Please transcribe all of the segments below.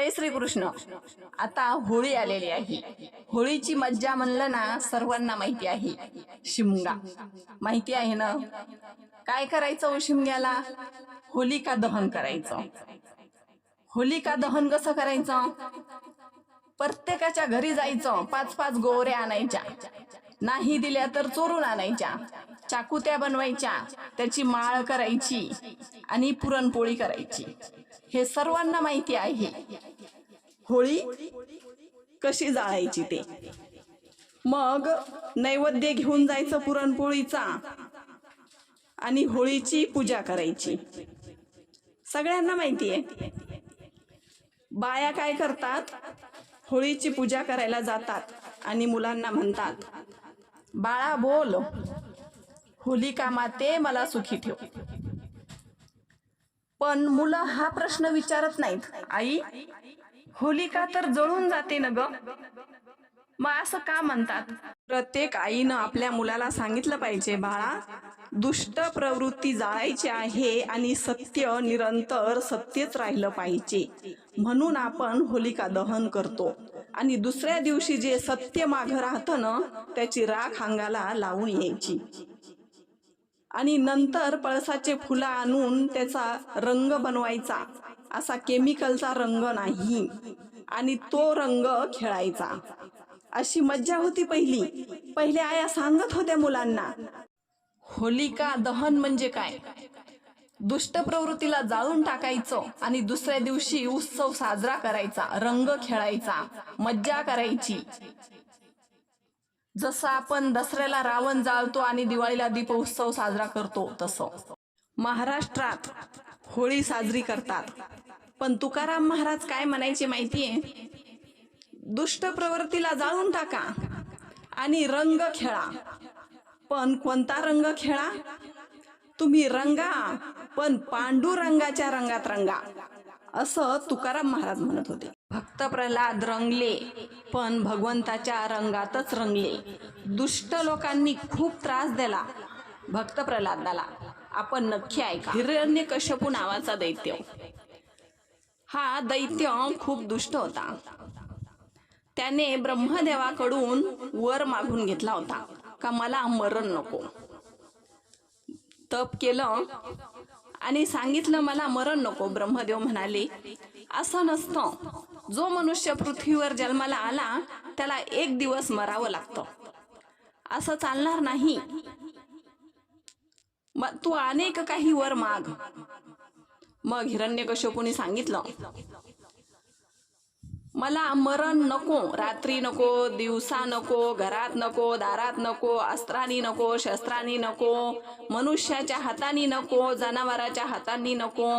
जय श्रीकृष्ण. आता होळी आलेली आहे. होळीची मज्जा म्हणलं ना सर्वांना माहिती आहे. शिमगा. माहिती आहे ना? काय करायचं हो शिमग्याला? होलिका दहन करायचं. होलिका दहन कसं करायचं? प्रत्येकाच्या घरी जायचं. पाच पाच गोवऱ्या आणायच्या. नाही दिल्या तर चोरून आणायच्या. चाकुत्या बनवायच्या. त्याची माळ करायची आणि पुरणपोळी करायची. हे सर्वांना माहिती आहे. होळी कशी जाळायची ते? मग नैवेद्य घेऊन जायचं पुरणपोळीचा आणि होळीची पूजा करायची. सगळ्यांना माहिती आहे बाया काय करतात? होळीची पूजा करायला जातात आणि मुलांना म्हणतात बाळा बोल. होलिका माते मला सुखी ठेव. पण मुलं हा प्रश्न विचारत नाहीत. आई होलिका तर जळून जाते ना ग? मग असं का म्हणतात? प्रत्येक आईनं आपल्या मुलाला सांगितलं पाहिजे बाळा दुष्ट प्रवृत्ती जाळायची आहे आणि सत्य निरंतर सत्यच राहिलं पाहिजे. म्हणून आपण होलिका दहन करतो. आणि दुसऱ्या दिवशी जे सत्य मागं राहतं ना त्याची राख अंगाला लावून यायची. आणि नंतर पळसाचे फुलं आणून त्याचा रंग बनवायचा. असा केमिकलचा रंग नाही. आणि तो रंग खेळायचा. अशी मज्जा होती पहिली. पहिल्या आया सांगत होत्या मुलांना होलिका दहन म्हणजे काय? दुष्ट प्रवृत्तीला जाळून टाकायचं आणि दुसऱ्या दिवशी उत्सव साजरा करायचा रंग खेळायचा मज्जा करायची. जसं आपण दसऱ्याला रावण जाळतो आणि दिवाळीला दीप उत्सव साजरा करतो तसं. महाराष्ट्रात होळी साजरी करतात. पण तुकाराम महाराज काय म्हणायचे माहितीये? दुष्ट प्रवृत्तीला जाळून टाका आणि रंग खेळा. पण कोणता रंग खेळा? तुम्ही रंगा पण पांडुरंगाच्या रंगात रंगा. असं तुकाराम महाराज म्हणत होते. भक्त प्रल्हाद रंगले पण भगवंताच्या रंगातच रंगले. दुष्ट लोकांनी खूप त्रास दिला. भक्त प्रल्हादाला आपण नक्की ऐका. हिरण्य कश्यपू नावाचा दैत्य. हा दैत्य खूप दुष्ट होता. त्याने ब्रह्मदेवाकडून वर मागून घेतला होता. का मला मरण नको. तप केलं आणि सांगितलं मला मरण नको ब्रह्मदेव म्हणाले. असं नसतं. जो मनुष्य पृथ्वीवर जन्माला आला त्याला एक दिवस मरावं लागतं. असं चालणार नाही. मग तू अनेक काही वर माग. मग हिरण्यकश्यपूने सांगितलं मला मरण नको रात्री नको दिवसा नको घरात नको दारात नको अस्त्रानी नको शस्त्रानी नको मनुष्याच्या हातानी नको जनावराच्या हातांनी नको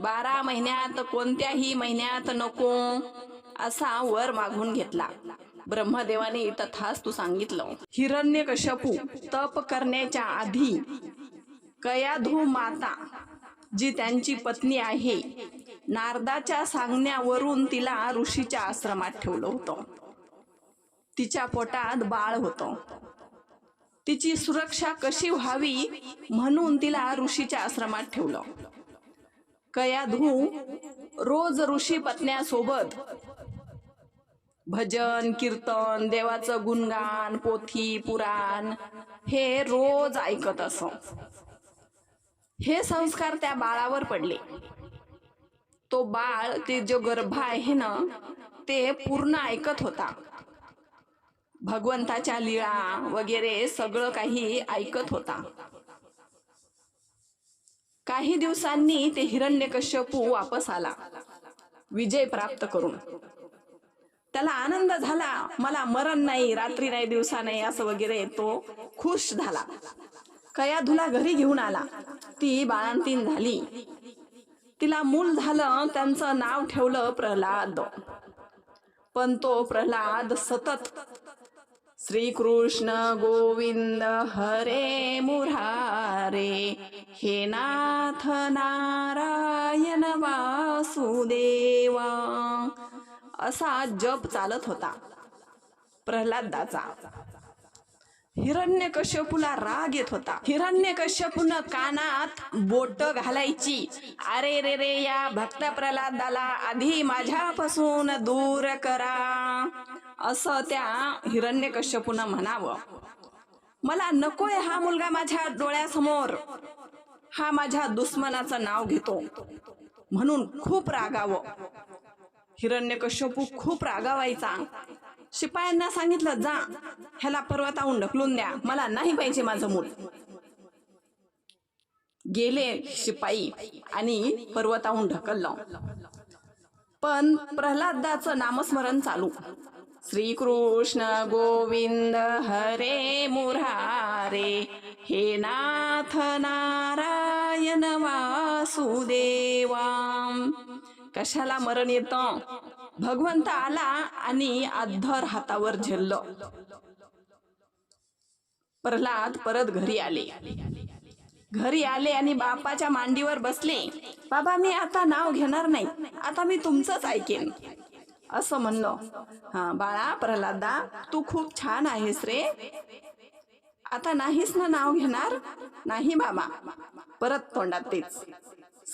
बारा महिन्यात कोणत्याही महिन्यात नको असा वर मागून घेतला. ब्रह्मदेवाने तथास्तू सांगितलं. हिरण्य कशपू तप करण्याच्या आधी कयाधू माता जी त्यांची पत्नी आहे नारदाच्या सांगण्यावरून तिला ऋषीच्या आश्रमात ठेवलं होतं. तिच्या पोटात बाळ होतं. तिची सुरक्षा कशी व्हावी म्हणून तिला ऋषीच्या आश्रमात ठेवलं. कयाधू रोज ऋषी पत्न्यासोबत भजन कीर्तन देवाचं गुणगान पोथी पुराण हे रोज ऐकत असं. हे संस्कार त्या बाळावर पडले. तो बाळ ते जो गर्भ आहे ना ते पूर्ण ऐकत होता. भगवंताच्या लीळा वगैरे सगळं काही ऐकत होता. काही दिवसांनी ते हिरण्यकश्यपू वापस आला. विजय प्राप्त करून. त्याला आनंद झाला. मला मरण नाही रात्री नाही दिवसा नाही असं वगैरे तो खुश झाला. कयाधुला घरी घेऊन आला. ती बाळांतीन झाली. तिला मूल झालं त्यांचं नाव ठेवलं प्रल्हाद. पण तो प्रल्हाद सतत श्रीकृष्ण गोविंद हरे मुरारे हे नाथ नारायण वासुदेवा. असा जप चालत होता प्रल्हादाचा. हिरण्यकश्यपूला राग येत होता. हिरण्यकश्यपून कानात बोट घालायची. अरे रे रे या भक्त प्रल्हादाला आधी माझ्यापासून दूर करा. असं त्या हिरण्यकश्यपून म्हणावं. मला नकोय हा मुलगा माझ्या डोळ्यासमोर. हा माझ्या दुश्मनाचं नाव घेतो. म्हणून खूप रागावं. हिरण्यकश्यपू खूप रागावायचा. शिपायांना सांगितलं जा ह्याला पर्वताहून ढकलून द्या. मला नाही पाहिजे माझं मूल. गेले शिपाई आणि पर्वताहून ढकललं पण प्रल्हादाचं नामस्मरण चालू. श्रीकृष्ण गोविंद हरे मुरारे हे नाथ नारायण वासुदेवा. कशाला मरण येतं? भगवंत आला आणि आधर हातावर झेललं. प्रल्हाद परत घरी आले. घरी आले आणि बापाच्या मांडीवर बसले. बाबा मी आता नाव घेणार नाही. आता मी तुमचंच ऐकेन. असं म्हणलं. हा बाळा प्रल्हादा तू खूप छान आहेस रे. आता नाहीस ना नाव घेणार? नाही बाबा. परत तोंडात तेच.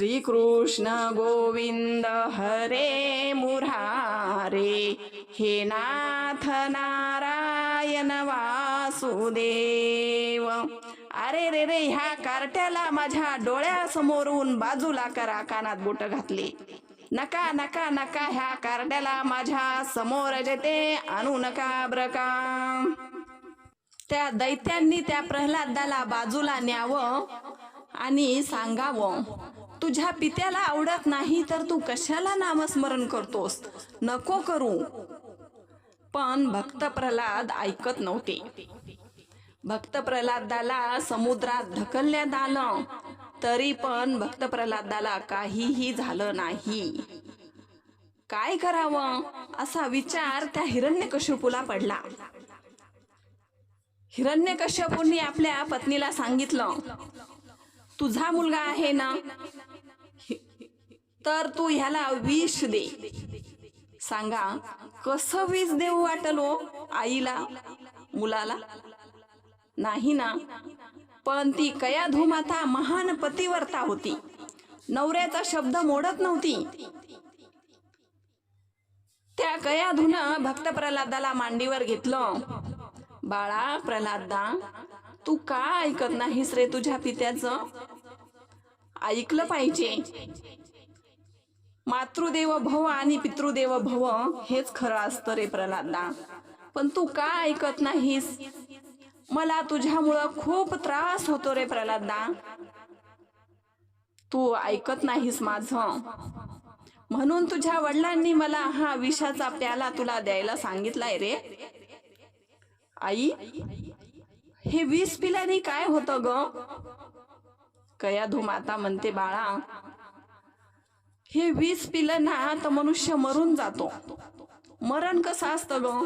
श्रीकृष्ण गोविंद हरे मुरारे हे नाथ नारायण वासुदेव. अरे रे रे ह्या कार्ट्याला माझ्या डोळ्यासमोरून बाजूला करा कानात बोट घातले. नका नका नका ह्या कार्ट्याला माझ्यासमोर जेते आणू नका ब्रकाम त्या दैत्यांनी त्या प्रल्हादाला बाजूला न्यावं आणि सांगावं. तुझ्या पित्याला आवडत नाही तर तू कशाला नामस्मरण करतोस? नको करू. पण भक्त प्रल्हाद ऐकत नव्हते. भक्त प्रल्हादाला समुद्रात ढकलण्यात आलं. तरी पण भक्त प्रल्हादाला काहीही झालं नाही. काय करावं? असा विचार त्या हिरण्यकश्यपूला पडला. हिरण्यकश्यपूंनी आपल्या पत्नीला सांगितलं तुझा मुलगा आहे ना? तर तू ह्याला विष दे. सांगा कसं विष देऊ वाटल आईला मुलाला? नाही ना. पण ती कया धुमाता महान पतिवर्ता होती. नवऱ्याचा शब्द मोडत नव्हती. त्या कया धुनं भक्त प्रल्हादाला मांडीवर घेतलं. बाळा प्रल्हादा तू का ऐकत नाहीस रे तुझ्या पित्याचं? ऐकलं पाहिजे. मातृदेव भव आणि पितृदेव भव हेच खरं असतं रे प्रल्हादा. पण तू का ऐकत नाहीस? मला तुझ्यामुळं खूप त्रास होतो रे प्रल्हादा. तू ऐकत नाहीस माझं. म्हणून तुझ्या वडिलांनी मला हा विषाचा प्याला तुला द्यायला सांगितलाय रे. आई हे विष पिल्याने काय होतं ग? कया धुमाता म्हणते बाळा हे वीज पिलं ना तर मनुष्य मरून जातो. मरण कसं असतं ग?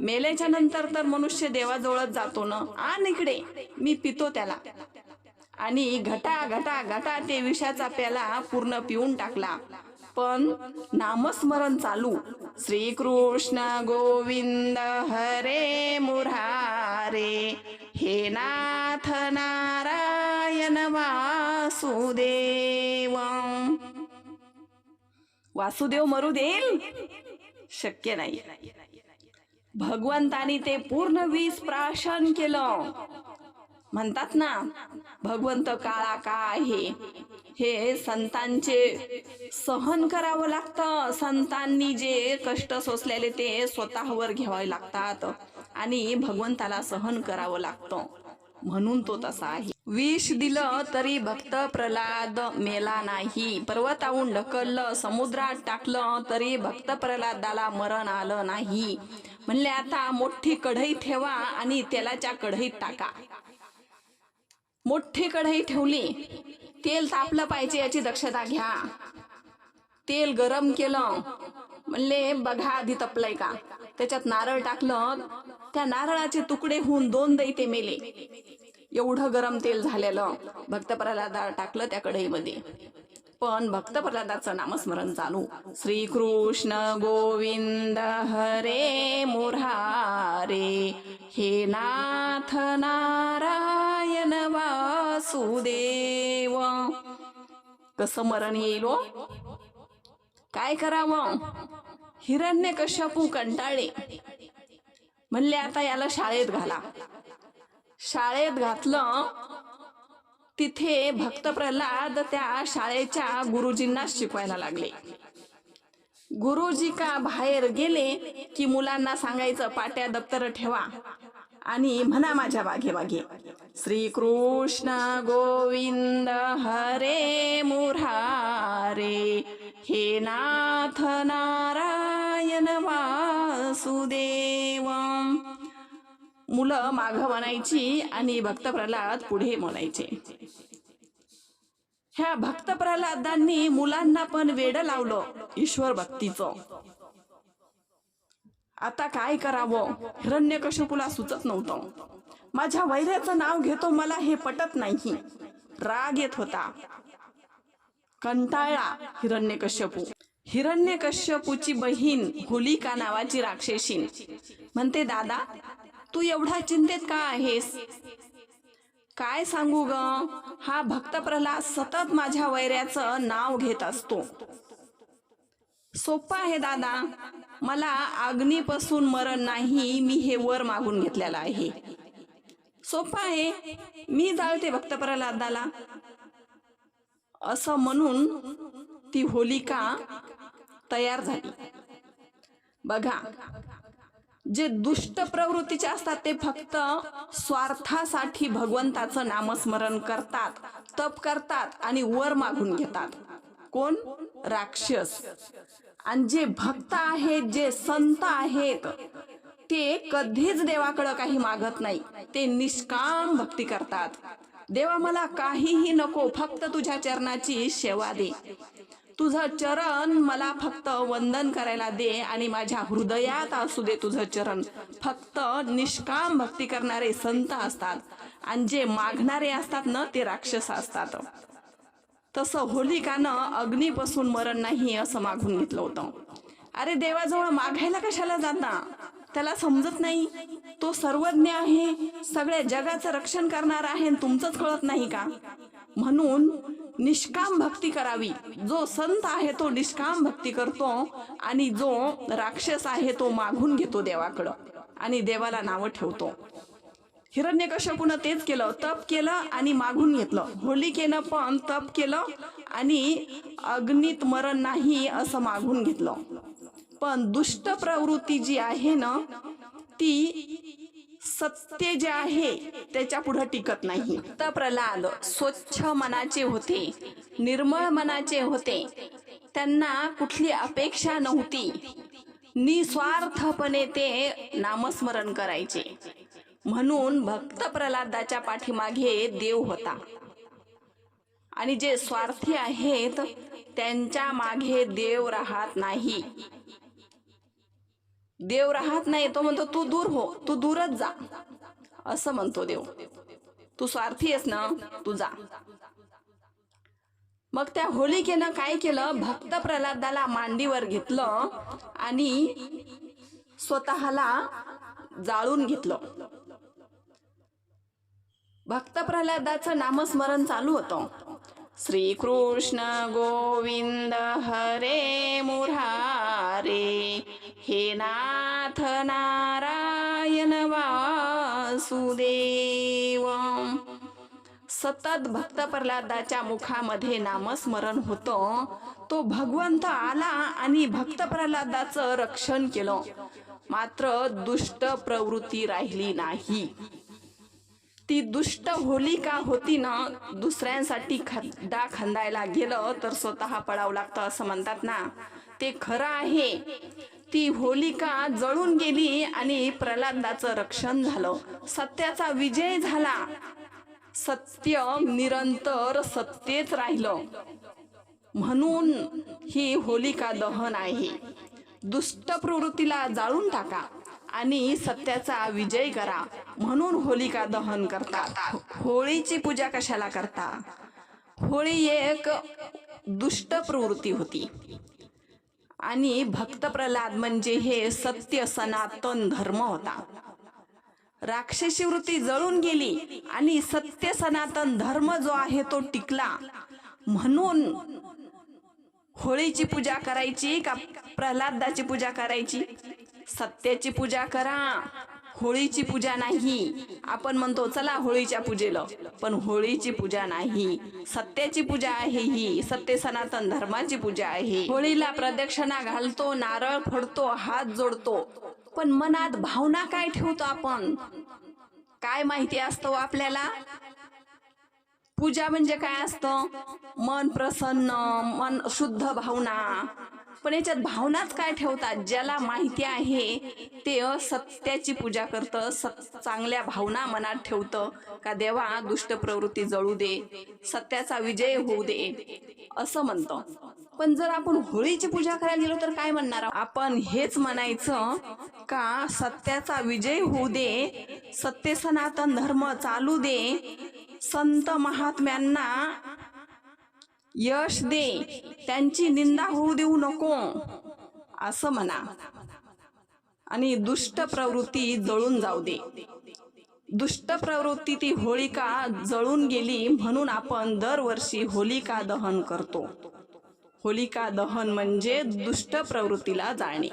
मेल्याच्या नंतर तर मनुष्य देवाजवळच जातो ना. आण इकडे मी पितो त्याला. आणि घटा घटा घटा ते विषाचा प्याला पूर्ण पिऊन टाकला. पण नामस्मरण चालू. श्रीकृष्ण गोविंद हरे मुरारे. हे नाथ नारायण वासुदेव वासुदेव मरू देईल शक्य नाही. भगवंतानी ते पूर्ण वीस प्राशन केलं. म्हणतात ना भगवंत काळा का आहे? हे संतांचे सहन करावं लागतं. संतांनी जे कष्ट सोसलेले ते स्वतःवर घ्यावे लागतात आणि भगवंताला सहन करावं लागतं. म्हणून तो तसा आहे. विष दिलं तरी भक्त प्रल्हाद मेला नाही. पर्वताहून ढकललं समुद्रात टाकलं तरी भक्त प्रल्हादाला मरण आलं नाही. म्हणले आता मोठी कढई ठेवा आणि तेलाच्या कढईत टाका. मोठी कढई ठेवली. तेल तापलं पाहिजे याची दक्षता घ्या. तेल गरम केलं. म्हणले बघा आधी तपलंय का? त्याच्यात नारळ टाकलं. त्या नारळाचे तुकडे होऊन दोन दैते मेले. एवढं गरम तेल झालेलं. भक्त प्रल्हादा टाकलं त्या कढईमध्ये पण भक्त प्रल्हादाचं नामस्मरण चालू. श्रीकृष्ण गोविंद हरे मुरारे. हे नाथ नारायण वासुदेव. कसं मरण येईल हो? काय करावं? हिरण्य कशापू कंटाळे म्हणले आता याला शाळेत घाला. शाळेत घातलं तिथे भक्त प्रल्हाद त्या शाळेच्या गुरुजींना शिकवायला लागले. गुरुजी का बाहेर गेले की मुलांना सांगायचं पाट्या दप्तर ठेवा आणि म्हणा माझ्या मागे मागे. श्रीकृष्ण गोविंद हरे मुरारे हे नाथ नारायण वासुदेव मुलं माघ म्हणायची आणि भक्त प्रल्हाद पुढे म्हणायचे. ह्या भक्त प्रल्हादांनी मुलांना पण वेड लावलं ईश्वर भक्तीचं. आता काय करावं? हिरण्यकश्यपूला सुचत नव्हतं. माझ्या वैऱ्याचं नाव घेतो मला हे पटत नाही. राग येत होता. कंटाळा हिरण्यकश्यपू हिरण्यकश्यपूची बहीण होलिका नावाची राक्षसीन. म्हणते दादा तू एवढा चिंतेत का आहेस? काय सांगू ग? हा भक्त प्रल्हाद सतत माझ्या वैऱ्याचं नाव घेत असतो. सोपं आहे दादा. मला अग्नीपासून मरण नाही मी हे वर मागून घेतलेलं आहे. सोपं आहे. मी जाळते भक्त प्रल्हादाला असं म्हणून ती होलिका तयार झाली. बघा. जे दुष्ट प्रवृत्तीचे असतात ते फक्त स्वार्थासाठी भगवंताचं नामस्मरण करतात तप करतात आणि वर मागून घेतात. कोण? राक्षस. आणि जे भक्त आहेत जे संत आहेत ते कधीच देवाकडं काही मागत नाही. ते निष्काम भक्ती करतात. देवा मला काहीही नको फक्त तुझ्या चरणाची सेवा दे. तुझं चरण मला फक्त वंदन करायला दे आणि माझ्या हृदयात असू दे तुझं चरण. फक्त निष्काम भक्ती करणारे संत असतात आणि जे मागणारे असतात ना ते राक्षस असतात. तसं होलिकानं अग्नीपासून मरण नाही असं मागून घेतलं होतं. अरे देवाजवळ मागायला कशाला जाता? त्याला समजत नाही. तो सर्वज्ञ आहे. सगळ्या जगाचं रक्षण करणार आहे आणि तुमचंच कळत नाही का? म्हणून निष्काम भक्ती करावी. जो संत आहे तो निष्काम भक्ती करतो आणि जो राक्षस आहे तो मागून घेतो देवाकडं आणि देवाला नावं ठेवतो. हिरण्यकश्यपूनं तेच केलं तप केलं आणि मागून घेतलं. होलिकेनं पण तप केलं आणि अग्नीत मरण नाही असं मागून घेतलं. पण दुष्ट प्रवृत्ती जी आहे ना ती सत्य जे आहे त्याच्या पुढे टिकत नाही. तर प्रल्हाद स्वच्छ मनाचे होते निर्मळ मनाचे होते. त्यांना कुठली अपेक्षा नव्हती. निस्वार्थपणे ते नामस्मरण करायचे. म्हणून भक्त प्रल्हादाच्या पाठीमागे देव होता. आणि जे स्वार्थी आहेत त्यांच्या मागे देव राहत नाही. देव राहत नाही तो म्हणतो तू दूर हो तू दूरच जा. असं म्हणतो देव. तू स्वार्थी आहेस ना तू जा. मग त्या होलिकेनं काय केलं? भक्त प्रल्हादाला मांडीवर घेतलं आणि स्वतःला जाळून घेतलं. भक्त प्रल्हादाचं नामस्मरण चालू होतं. श्रीकृष्ण गोविंद हरे मुरारे हे नाथ नारायण वासुदेव. सतत भक्त प्रल्हादाच्या मुखामध्ये नामस्मरण होतं. तो भगवंत आला आणि भक्त प्रल्हादाचं रक्षण केलं. मात्र दुष्ट प्रवृत्ती राहिली नाही. ती दुष्ट होलिका होती ना दुसऱ्यांसाठी खड्डा खंदायला गेलं तर स्वतः पडावं लागतं असं म्हणतात ना. ते खरं आहे. ती होलिका जळून गेली आणि प्रल्हादाचं रक्षण झालं. सत्याचा विजय झाला. सत्य निरंतर सत्तेच राहिलं. म्हणून ही होलिका दहन आहे. दुष्ट प्रवृत्तीला जाळून टाका आणि सत्याचा विजय करा. म्हणून होलिका दहन करतात. होळीची पूजा कशाला करता? होळी एक दुष्ट प्रवृत्ती होती. आणि भक्त प्रल्हाद म्हणजे हे सत्य सनातन धर्म होता. राक्षसी वृत्ती जळून गेली आणि सत्य सनातन धर्म जो आहे तो टिकला. म्हणून होळीची पूजा करायची का प्रल्हादाची पूजा करायची? सत्याची पूजा करा. होळीची पूजा नाही. आपण म्हणतो चला होळीच्या पूजेला. पण होळीची पूजा नाही. सत्याची पूजा आहे ही. सत्य सनातन धर्माची पूजा आहे. होळीला प्रदक्षिणा घालतो नारळ फोडतो हात जोडतो. पण मनात भावना काय ठेवतो आपण? काय माहिती असतो हो आपल्याला? पूजा म्हणजे काय असतं? मन प्रसन्न मन शुद्ध भावना. पण याच्यात भावनाच काय ठेवतात? ज्याला माहिती आहे ते सत्याची पूजा करतं सत चांगल्या भावना मनात ठेवतं का देवा दुष्ट प्रवृत्ती जळू दे सत्याचा विजय होऊ दे असं म्हणतं. पण जर आपण होळीची पूजा करायला गेलो तर काय म्हणणार? आपण हेच म्हणायचं का सत्याचा विजय होऊ दे सत्य सनातन धर्म चालू दे संत महात्म्यांना यश दे त्यांची निंदा होऊ देऊ नको असं म्हणा. आणि दुष्ट प्रवृत्ती जळून जाऊ दे. दुष्ट प्रवृत्ती ती होळिका जळून गेली म्हणून आपण दरवर्षी होलिका दहन करतो. होलिका दहन म्हणजे दुष्ट प्रवृत्तीला जाळणे.